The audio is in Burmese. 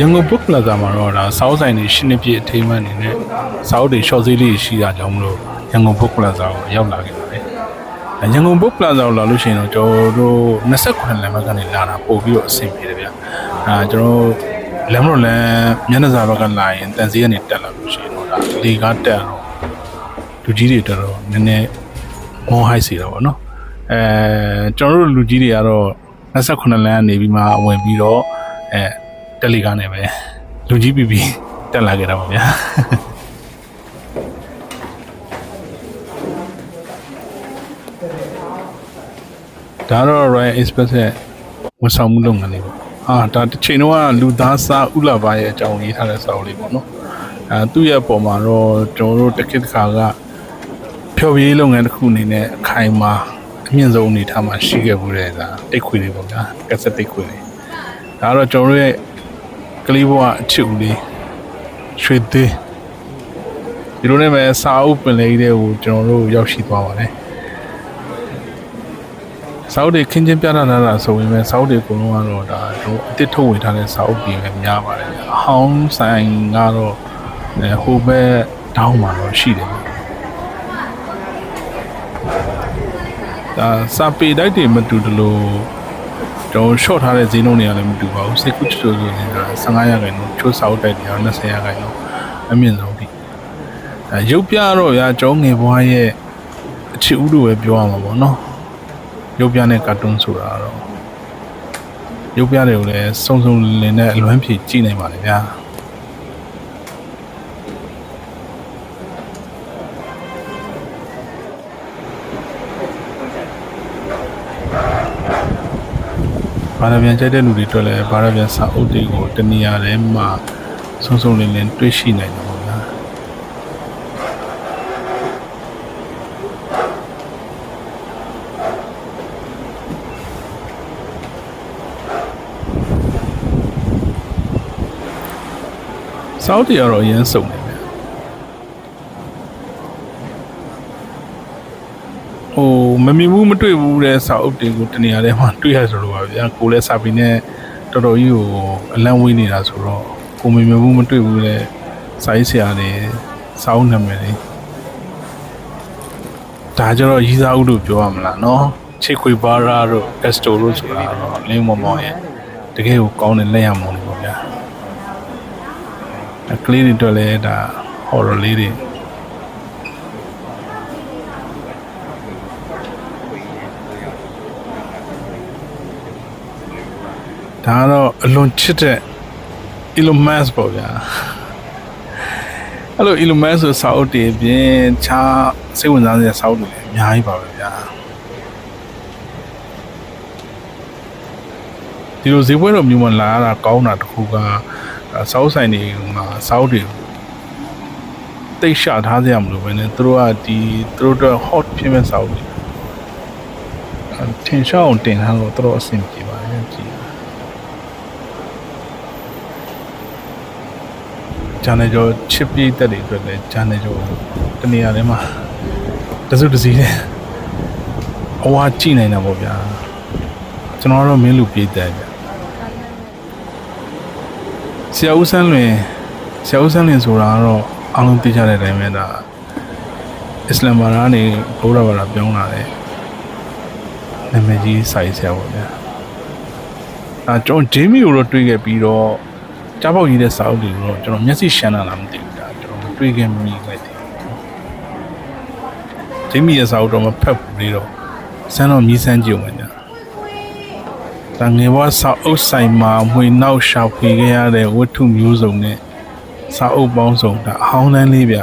ရန်ကုန် book plaza မှာတော့ဒါစောင်းဆိုင်တွေရှင်းနေပြည့်အထိမ်းအမှတ်အနေနဲ့စောင်းတွေ short ဈေးလေးရှိတာကြောင့်မလို့ရန်ကုန် book plaza ကိုရောက်လာခဲ့ပါတယ်။အဲရန်ကုန် book plaza ကိုလာလို့ရှိရင်တော့ကျွန်တော်တို့28လမ်းဘက်ကနေလာတာပို့ပြီးတော့အဆင်ပြေတယ်ဗျ။အဲကျွန်တော်တို့လမ်းမလို့လမ်းမျက်နှာစာဘက်ကလာရင်တန်စီကနေတက်လာလို့ရှိရင်တော့ဒါလေကားတက်တော့လူကြီးတွေတော်တော်နည်းနည်းမောဟိုက်စီတော့ဗောနော်။အဲကျွန်တော်တို့လူကြီးတွေကတော့28လမ်းကနေပြီးမှဝင်ပြီးတော့အဲ တက်လီကားနဲ့ပဲလူကြီးပြီးပြီးတက်လာခဲ့တာပါဗျာ။ဒါတော့ Royal Express ရဲ့ဝန်ဆောင်မှုလုပ်ငန်းလေးပေါ့။အာဒါတစ်ချိန်တော့ကလူသားစားဥလာပါရဲ့အကြောင်းရေးထားတဲ့စာအုပ်လေးပေါ့နော်။အဲသူ့ရဲ့အပေါ်မှာတော့ကျွန်တော်တို့တစ်ခေတ်တစ်ခါကဖျော်ဖြေလုပ်ငန်းတစ်ခုအနေနဲ့အခိုင်အမာအမြင့်ဆုံးအနေထားမှာရှိခဲ့မှုတဲ့ဒါတိတ်ခွေလေးပေါ့ဗျာ။ကက်ဆက်တိတ်ခွေလေး။ဒါတော့ကျွန်တော်တို့ရဲ့ ကလေးဘဝအချစ်ဦးလေးရွှေသေးဒီလိုနဲ့ပဲစာအုပ်ပင်လေးတွေကိုကျွန်တော်တို့ရောက်ရှိသွားပါတယ်။စာအုပ်တွေခင်းချင်းပြတာလာတာဆိုရင်ပဲစာအုပ်တွေအကုန်လုံးကတော့ဒါတို့အစ်စ်ထုတ်ဝေထားတဲ့စာအုပ်တွေပဲများပါတယ်ဗျအဟောင်းဆိုင်ကတော့အဲဟိုဘက်တောင်းမှာတော့ရှိတယ်ဗျဒါစာပေတိုက်တွေမတူတလို့ ကျွန်တော် short ထားတဲ့ဈေးနှုန်းတွေကလည်းမတူပါဘူးစိတ်ကူးချိုဆိုရင်ဒါ15ရာခိုင်နှုန်းချိုးစာအုပ်တိုက်တွေက20ရာခိုင်နှုန်းအမြင့်ဆုံးဒီအဲရုပ်ပြတော့ဗျာကျောင်းငယ်ဘွားရဲ့အချစ်ဦးလိုပဲပြောရမှာပေါ့နော်ရုပ်ပြနဲ့ကာတွန်းဆိုတာကတော့ရုပ်ပြတွေကိုလည်းစုံစုံလင်နဲ့အလွမ်းဖြေကြည့်နိုင်ပါလေဗျာ ဘာရပြန်ကြိုက်တဲ့လူတွေအတွက်လည်းဘာရပြန်စာအုပ်တွေကိုတနေရာထဲမှာစုံစုံလင်လင်တွေ့ရှိနိုင်တယ်ပေါ့ဗျာစောက်တရတော့အရင်စုံနေတယ်ဟို မမြင်ဘူးမတွေ့ဘူးတဲ့စာအုပ်တွေကိုတနေရာထဲမှာတွေ့ရဆိုတော့ပါဗျာကိုလည်းစာပေနဲ့တော်တော်ကြီးကိုအလန့်ဝေးနေတာဆိုတော့ကိုမမြင်ဘူးမတွေ့ဘူးတဲ့စာရေးဆရာတွေစာအုပ်နာမည်တွေဒါကြတော့ရီးစားဦးလို့ပြောရမလားနော်ချေခွေဘာရာတို့ကက်စတိုတို့ဆိုတာတော့လင်းမောင်မောင်ရဲ့တကယ်ကိုကောင်းတဲ့လက်ရမောင်တွေပေါ့ဗျာအကလေးတွေတော့လည်းဒါဟော်ရလေးတွေ ဒါကတော့အလွန်ချစ်တဲ့ Elon Musk ပေါ့ဗျာအဲ့လို Elon Musk ဆိုစာအုပ်တွေအပြင်ခြားစိတ်ဝင်စားစရာစာအုပ်တွေလည်းအများကြီးပါပဲဗျာဒီလိုဈေးပွဲတော်မျိုးမှလာရတာကောင်းတာတစ်ခုကဒါစောက်ဆိုင်တွေမှာစောက်တွေတိတ်ရှာထားကြရမလို့ပဲねသူတို့ကဒီသူတို့တော့ hot ဖြစ်မဲ့စောက်တွေအဲထင်ရှားအောင်တင်ထားတော့သူတို့အဆင်ပြေပါတယ်ကြည့် ဂျန်နေကျော်ချစ်ပြည့်တက်တွေအတွက်လည်းဂျန်နေကျော်တနေရာထဲမှာတစုတစည်းနဲ့အဝါကြည့်နိုင်တာပေါ့ဗျာကျွန်တော်ကတော့မင်းလူပြည့်တက်ဗျဆရာဦးဆန်းလွင်ဆရာဦးဆန်းလွင်ဆိုတာကတော့အားလုံးသိကြတဲ့အတိုင်းပဲဒါအစ္စလာမ်ဘာသာကနေဘုရားဘာသာပြောင်းလာတဲ့နာမည်ကြီးစာရေးဆရာပေါ့ဗျာအဲကျွန်တော်ဂျေမီကိုတော့တွေ့ခဲ့ပြီးတော့ ကြားပေါက်ကြီးတဲ့စာအုပ်တွေကိုတော့ကျွန်တော်မျက်စိရှမ်းတာလားမသိဘူးဒါကျွန်တော်မတွေ့ခဲ့မိလိုက်တယ်ဂျေမီရဲ့စာအုပ်တော့မဖတ်ဘူးလေတော့ဆန်းတော့မြည်ဆန်းကြည့်အောင်ဗျာတန်ငယ်ဘဝစာအုပ်ဆိုင်မှာမွေနောက်ရှာဖွေခဲ့ရတဲ့ဝတ္ထုမျိုးစုံနဲ့စာအုပ်ပေါင်းစုံဒါအဟောင်းတန်းလေးဗျ